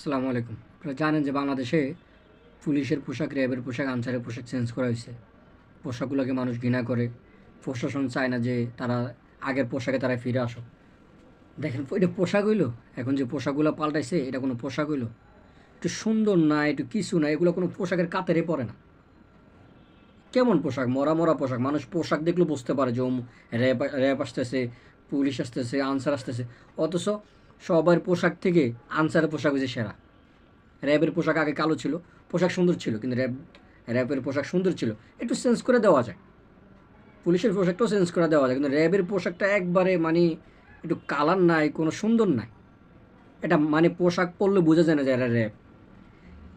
আসসালামু আলাইকুম। আপনারা জানেন যে বাংলাদেশে পুলিশের পোশাক, র্যাবের পোশাক, আনসারের পোশাক চেঞ্জ করা হয়েছে। পোশাকগুলোকে মানুষ ঘৃণা করে। প্রশাসন চায় না যে তারা আগের পোশাকে তারা ফিরে আসুক। দেখেন, এটা পোশাক হইল? এখন যে পোশাকগুলো পাল্টাইছে, এটা কোনো পোশাক হইল? একটু সুন্দর না, একটু কিছু না, এগুলো কোনো পোশাকের কাতারে পড়ে না। কেমন পোশাক? মরা মরা পোশাক। মানুষ পোশাক দেখলেও বুঝতে পারে যে র্যাব র্যাব আসতেছে, পুলিশ আসতেছে, আনসার আসতেছে। অথচ সবার পোশাক থেকে আনসারের পোশাক হয়েছে সেরা। র্যাবের পোশাক আগে কালো ছিল, পোশাক সুন্দর ছিল, কিন্তু র্যাব, র্যাবের পোশাক সুন্দর ছিল, একটু চেঞ্জ করে দেওয়া যায়। পুলিশের পোশাকটাও চেঞ্জ করে দেওয়া যায়, কিন্তু র্যাবের পোশাকটা একবারে মানে একটু কালার নাই, কোনো সুন্দর নাই। এটা মানে পোশাক পরলে বোঝা যায় না যে এরা র্যাব।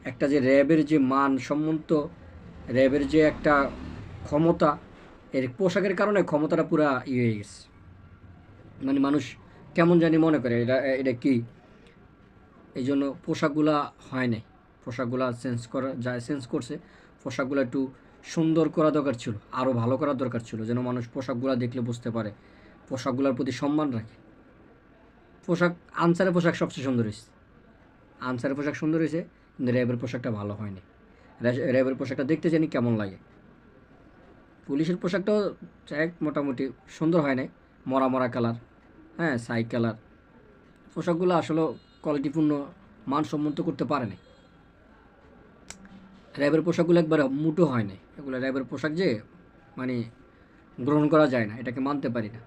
একটা যে র্যাবের যে মান সম্মত, র্যাবের যে একটা ক্ষমতা, এর পোশাকের কারণে ক্ষমতাটা পুরা ইয়ে হয়ে গেছে। মানে মানুষ কেমন জানি মনে করে, এটা এটা কি? এই জন্য পোশাকগুলা হয় নাই। পোশাকগুলা চেঞ্জ করা যায় চেঞ্জ করছে, পোশাকগুলো একটু সুন্দর করা দরকার ছিল আরও ভালো করার দরকার ছিল, যেন মানুষ পোশাকগুলো দেখলে বুঝতে পারে, পোশাকগুলোর প্রতি সম্মান রাখে। পোশাক, আনসারের পোশাক সবচেয়ে সুন্দর হয়েছে। আনসারের পোশাক সুন্দর হয়েছে, কিন্তু র্যাবের পোশাকটা ভালো হয়নি। র্যা- র্যাবের পোশাকটা দেখতে জানি কেমন লাগে। পুলিশের পোশাকটাও এক মোটামুটি সুন্দর হয় নাই, মরা মরা কালার। হ্যাঁ সাই কালার পোশাকগুলো আসলে কোয়ালিটিপূর্ণ মানসম্মত করতে পারে নাই। র্যাবের পোশাকগুলো একবার মুটো হয় নাই। এগুলো র্যাবের পোশাক যে মানে গ্রহণ করা যায় না, এটাকে মানতে পারি না।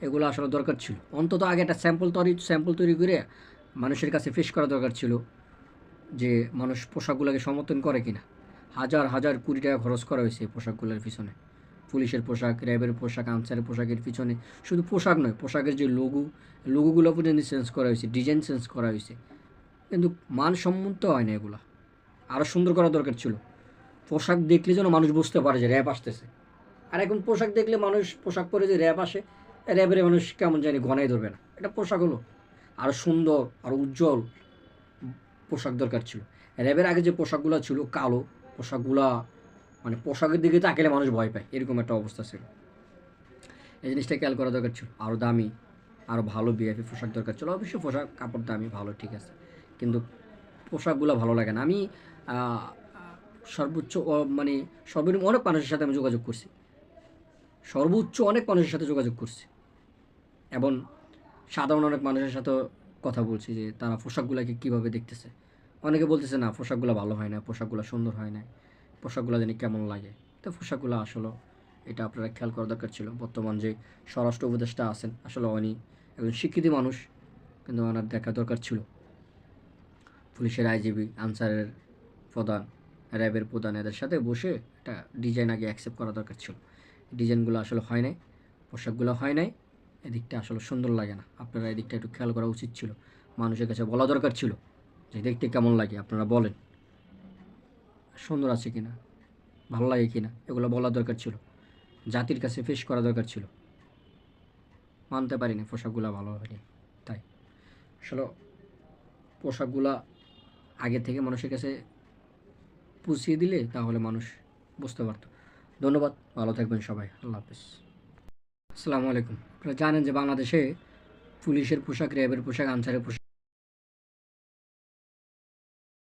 এগুলো আসলে দরকার ছিল। অন্তত আগে একটা স্যাম্পল তৈরি স্যাম্পল তৈরি করে মানুষের কাছে ফেস করা দরকার ছিল যে, মানুষ পোশাকগুলোকে সমর্থন করে কিনা। হাজার হাজার কোটি টাকা খরচ করা হয়েছে এই পোশাকগুলোর পিছনে। পুলিশের পোশাক, র্যাবের পোশাক, আনসারের পোশাকের পিছনে শুধু পোশাক নয়, পোশাকের যে লোগো, লোগোগুলো পর্যন্ত চেঞ্জ করা হয়েছে, ডিজাইন চেঞ্জ করা হয়েছে। কিন্তু মানসম্মত হয় না এগুলো। আরও সুন্দর করা দরকার ছিল। পোশাক দেখলে যেন মানুষ বুঝতে পারে যে র্যাব আসতেছে। আর এখন পোশাক দেখলে মানুষ, পোশাক পরে যে র্যাব আসে, র্যাবের মানুষ কেমন জানি গনাই ধরবে না। এটা পোশাক হলো। আরও সুন্দর আরও উজ্জ্বল পোশাক দরকার ছিল। র্যাবের আগে যে পোশাকগুলো ছিল, কালো পোশাকগুলা মানে পোশাকের দিকে তাকালে মানুষ ভয় পায়, এরকম একটা অবস্থা ছিল। এই জিনিসটা খেয়াল করা দরকার ছিল আরও দামি আরও ভালো বিএফি পোশাক দরকার ছিল। অবশ্যই পোশাক, কাপড় দামি, ভালো, ঠিক আছে। কিন্তু পোশাকগুলো ভালো লাগে না। আমি সর্বোচ্চ মানে সর্বনিম্ন অনেক মানুষের সাথে আমি যোগাযোগ করছি। সর্বোচ্চ অনেক মানুষের সাথে যোগাযোগ করছি। এবং সাধারণ অনেক মানুষের সাথে কথা বলছি যে, তারা পোশাকগুলোকে কীভাবে দেখতেছে। অনেকে বলতেছে, না, পোশাকগুলো ভালো হয় না, পোশাকগুলো সুন্দর হয় না পোশাকগুলো জানি কেমন লাগে। তো পোশাকগুলো আসলে এটা আপনারা খেয়াল করা দরকার ছিল। বর্তমান যে স্বরাষ্ট্র উপদেষ্টা আছেন, আসলে উনি একজন শিক্ষিত মানুষ, কিন্তু ওনার দেখা দরকার ছিল। পুলিশের আইজিবি আনসারের প্রধান, র্যাবের প্রধান, এদের সাথে বসে একটা ডিজাইন আগে অ্যাকসেপ্ট করা দরকার ছিল। ডিজাইনগুলো আসলে হয় নাই, পোশাকগুলো হয় নাই, এদিকটা আসলে সুন্দর লাগে না। আপনারা এদিকটা একটু খেয়াল করা উচিত ছিল। মানুষের কাছে বলা দরকার ছিল যে, দেখতে কেমন লাগে? আপনারা বলেন। সুন্দর আছে কিনা, ভালো লাগে কিনা, এগুলো বলা দরকার ছিল, জাতির কাছে ফেস করা দরকার ছিল। মানতে পারিনি পোশাকগুলো ভালো হয়নি তাই। আসলে পোশাকগুলা আগে থেকে মানুষের কাছে পুষিয়ে দিলে তাহলে মানুষ বুঝতে পারতো। ধন্যবাদ, ভালো থাকবেন সবাই, আল্লাহ হাফিজ। আসসালামু আলাইকুম। আপনারা জানেন যে বাংলাদেশে পুলিশের পোশাক, র্যাবের পোশাক, আনসারের পোশাক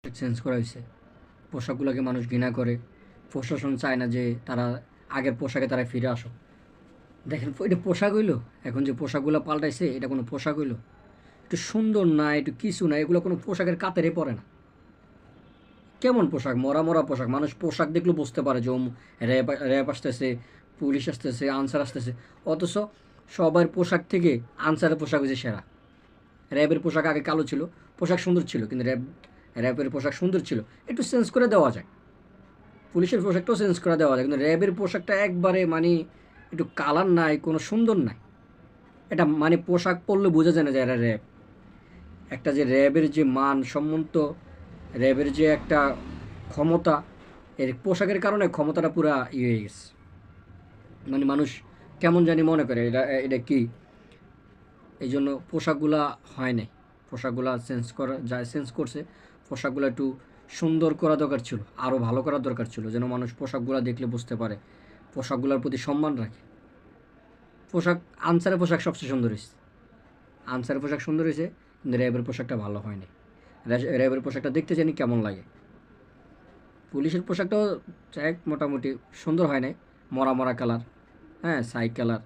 চেঞ্জ করা হয়েছে। পোশাকগুলোকে মানুষ ঘৃণা করে। প্রশাসন চায় না যে তারা আগের পোশাকে তারা ফিরে আসুক। দেখেন, এটা পোশাক হইল? এখন যে পোশাকগুলো পাল্টাইছে, এটা কোনো পোশাক হইল? একটু সুন্দর না, একটু কিছু না, এগুলো কোনো পোশাকের কাতারে পড়ে না। কেমন পোশাক? মরা মরা পোশাক। মানুষ পোশাক দেখলেও বুঝতে পারে যে র্যাব র্যাব আসতেছে, পুলিশ আসতেছে, আনসার আসতেছে। অথচ সবার পোশাক থেকে আনসারের পোশাক হয়েছে সেরা। র্যাবের পোশাক আগে কালো ছিল, পোশাক সুন্দর ছিল, কিন্তু র্যাব র্যাবের পোশাক সুন্দর ছিল, একটু চেঞ্জ করে দেওয়া যায়। পুলিশের পোশাকটাও চেঞ্জ করে দেওয়া যায়, কিন্তু র্যাবের পোশাকটা একবারে মানে একটু কালার নাই, কোনো সুন্দর নাই। এটা মানে পোশাক পরলে বোঝা যায় না যে এরা র্যাব। একটা যে র্যাবের যে মান সম্মত, র্যাবের যে একটা ক্ষমতা, এর পোশাকের কারণে ক্ষমতাটা পুরা ইয়ে হয়ে গেছে। মানে মানুষ কেমন জানি মনে করে, এটা এটা কি? এই জন্য পোশাকগুলা হয় নাই। পোশাকগুলা চেঞ্জ করা যায়, চেঞ্জ করছে। পোশাকগুলো একটু সুন্দর করা দরকার ছিল আরও ভালো করার দরকার ছিল, যেন মানুষ পোশাকগুলো দেখলে বুঝতে পারে, পোশাকগুলোর প্রতি সম্মান রাখে। পোশাক, আনসারের পোশাক সবচেয়ে সুন্দর হয়েছে। আনসারের পোশাক সুন্দর হয়েছে, কিন্তু র্যাবের পোশাকটা ভালো হয়নি। র্যা- র্যাবের পোশাকটা দেখতে জানি কেমন লাগে। পুলিশের পোশাকটাও এক মোটামুটি সুন্দর হয় নাই, মরা মরা কালার হ্যাঁ সাই কালার।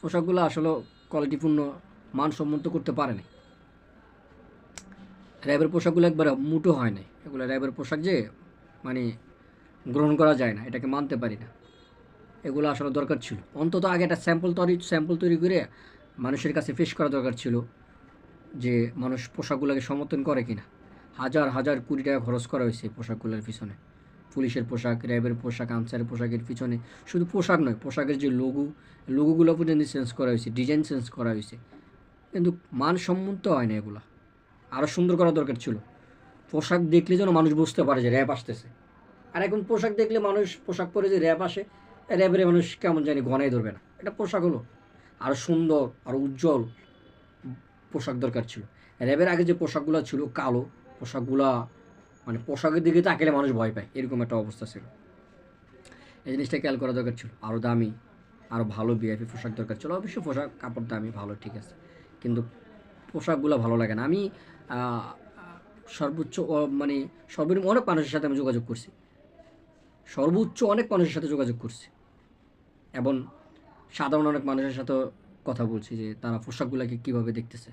পোশাকগুলো আসলে কোয়ালিটিপূর্ণ মানসম্মত করতে পারে নাই র্যাবের পোশাকগুলো একবারে মুটো হয় নাই। এগুলো র্যাবের পোশাক যে মানে গ্রহণ করা যায় না, এটাকে মানতে পারি না। এগুলো আসলে দরকার ছিল। অন্তত আগে একটা স্যাম্পল তৈরি স্যাম্পল তৈরি করে মানুষের কাছে পেশ করা দরকার ছিল যে, মানুষ পোশাকগুলোকে সমর্থন করে কিনা। হাজার হাজার কোটি টাকা খরচ করা হয়েছে পোশাকগুলোর পিছনে। পুলিশের পোশাক র্যাবের পোশাক, আনসারের পোশাকের পিছনে। শুধু পোশাক নয়, পোশাকের যে লোগো লোগোগুলো পর্যন্ত চেঞ্জ করা হয়েছে ডিজাইন চেঞ্জ করা হয়েছে। কিন্তু মানসম্মত হয় না এগুলো। আরও সুন্দর করা দরকার ছিল। পোশাক দেখলে যেন মানুষ বুঝতে পারে যে র্যাব আসতেছে। আর এখন পোশাক দেখলে মানুষ, পোশাক পরে যে র্যাব আসে র্যাবের মানুষ কেমন জানি গনাই ধরবে না। এটা পোশাক হলো। আরও সুন্দর আরও উজ্জ্বল পোশাক দরকার ছিল। র্যাবের আগে যে পোশাকগুলো ছিল কালো, পোশাকগুলা মানে পোশাকের দিকে তাকালে মানুষ ভয় পায়, এরকম একটা অবস্থা ছিল। এই জিনিসটা খেয়াল করা দরকার ছিল। আরও দামি আরও ভালো বিআইপি পোশাক দরকার ছিল। অবশ্যই পোশাক, কাপড় দামি, ভালো, ঠিক আছে। কিন্তু পোশাকগুলো ভালো লাগে না। আমি সর্বোচ্চ মানে সর্বনিম্ন অনেক মানুষের সাথে আমি যোগাযোগ করছি। সর্বোচ্চ অনেক মানুষের সাথে যোগাযোগ করছি। এবং সাধারণ অনেক মানুষের সাথে কথা বলছি যে তারা পোশাকগুলোকে কীভাবে দেখতেছে।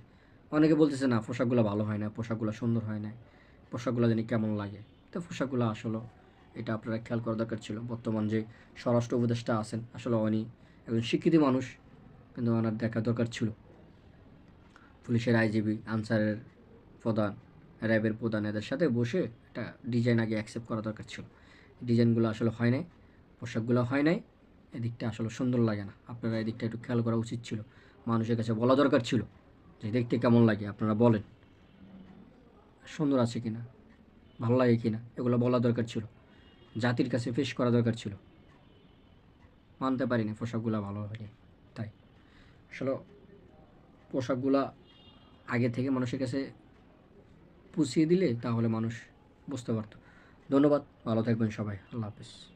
অনেকে বলতেছে, না, পোশাকগুলো ভালো হয় না, পোশাকগুলো সুন্দর হয় না, পোশাকগুলো জানি কেমন লাগে? তো পোশাকগুলো আসলে এটা আপনারা খেয়াল করা দরকার ছিল। বর্তমান যে স্বরাষ্ট্র উপদেষ্টা আছেন, আসলে উনি একজন শিক্ষিত মানুষ, কিন্তু ওনার দেখা দরকার ছিল। পুলিশের আইজিবি আনসারের প্রধান, র্যাবের প্রধান এদের সাথে বসে একটা ডিজাইন আগে অ্যাকসেপ্ট করা দরকার ছিল। ডিজাইনগুলো আসলে হয় নাই পোশাকগুলো হয় নাই, এদিকটা আসলে সুন্দর লাগে না। আপনারা এদিকটা একটু খেয়াল করা উচিত ছিল। মানুষের কাছে বলা দরকার ছিল যে, দেখতে কেমন লাগে? আপনারা বলেন। সুন্দর আছে কি না ভালো লাগে কি না এগুলো বলা দরকার ছিল। জাতির কাছে পেশ করা দরকার ছিল। মানতে পারি না পোশাকগুলো ভালো হয়নি তাই। আসলে পোশাকগুলা আগে থেকে মানুষের কাছে পুষিয়ে দিলে তাহলে মানুষ বুঝতে পারতো। ধন্যবাদ ভালো থাকবেন সবাই আল্লাহ হাফিজ।